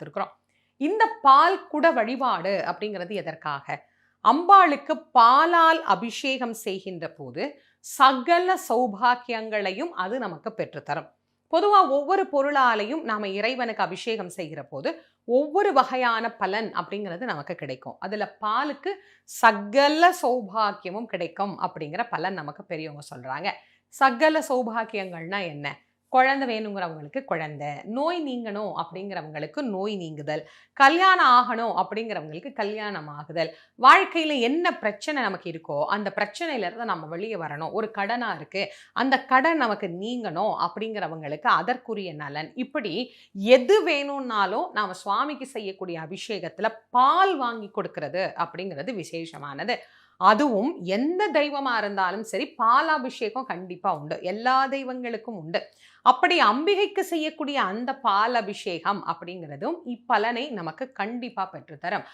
பார்த்துருக்குறோம். இந்த பால் குட வழிபாடு அப்படிங்கிறது எதற்காக? அம்பாளுக்கு பாலால் அபிஷேகம் செய்கின்ற போது சகல சௌபாக்கியங்களையும் அது நமக்கு பெற்றுத்தரும். பொதுவாக ஒவ்வொரு பொருளாலையும் நாம் இறைவனுக்கு அபிஷேகம் செய்கிற போது ஒவ்வொரு வகையான பலன் அப்படிங்கிறது நமக்கு கிடைக்கும். அதில் பாலுக்கு சகல சௌபாக்கியமும் கிடைக்கும் அப்படிங்கிற பலன் நமக்கு பெரியவங்க சொல்கிறாங்க சகல சௌபாக்கியங்கள்னா என்ன? குழந்தை வேணுங்கிறவங்களுக்கு குழந்தை நோய் நீங்கணும் அப்படிங்கிறவங்களுக்கு நோய் நீங்குதல் கல்யாணம் ஆகணும் அப்படிங்கிறவங்களுக்கு கல்யாணம் ஆகுதல். வாழ்க்கையில் என்ன பிரச்சனை நமக்கு இருக்கோ அந்த பிரச்சனையிலேருந்து நம்ம வெளியே வரணும். ஒரு கடனாக இருக்குது அந்த கடன் நமக்கு நீங்கணும் அப்படிங்கிறவங்களுக்கு அதற்குரிய நலன். இப்படி எது வேணும்னாலும் நாம் சுவாமிக்கு செய்யக்கூடிய அபிஷேகத்தில் பால் வாங்கி கொடுக்கறது அப்படிங்கிறது விசேஷமானது. அதுவும் எந்த தெய்வமாக இருந்தாலும் சரி பாலாபிஷேகம் கண்டிப்பாக உண்டு. எல்லா தெய்வங்களுக்கும் உண்டு. அப்படி அம்பிகைக்கு செய்யக்கூடிய அந்த பால் அபிஷேகம் அப்படிங்கிறதும் இப்பலனை நமக்கு கண்டிப்பாக பெற்றுத்தரும்.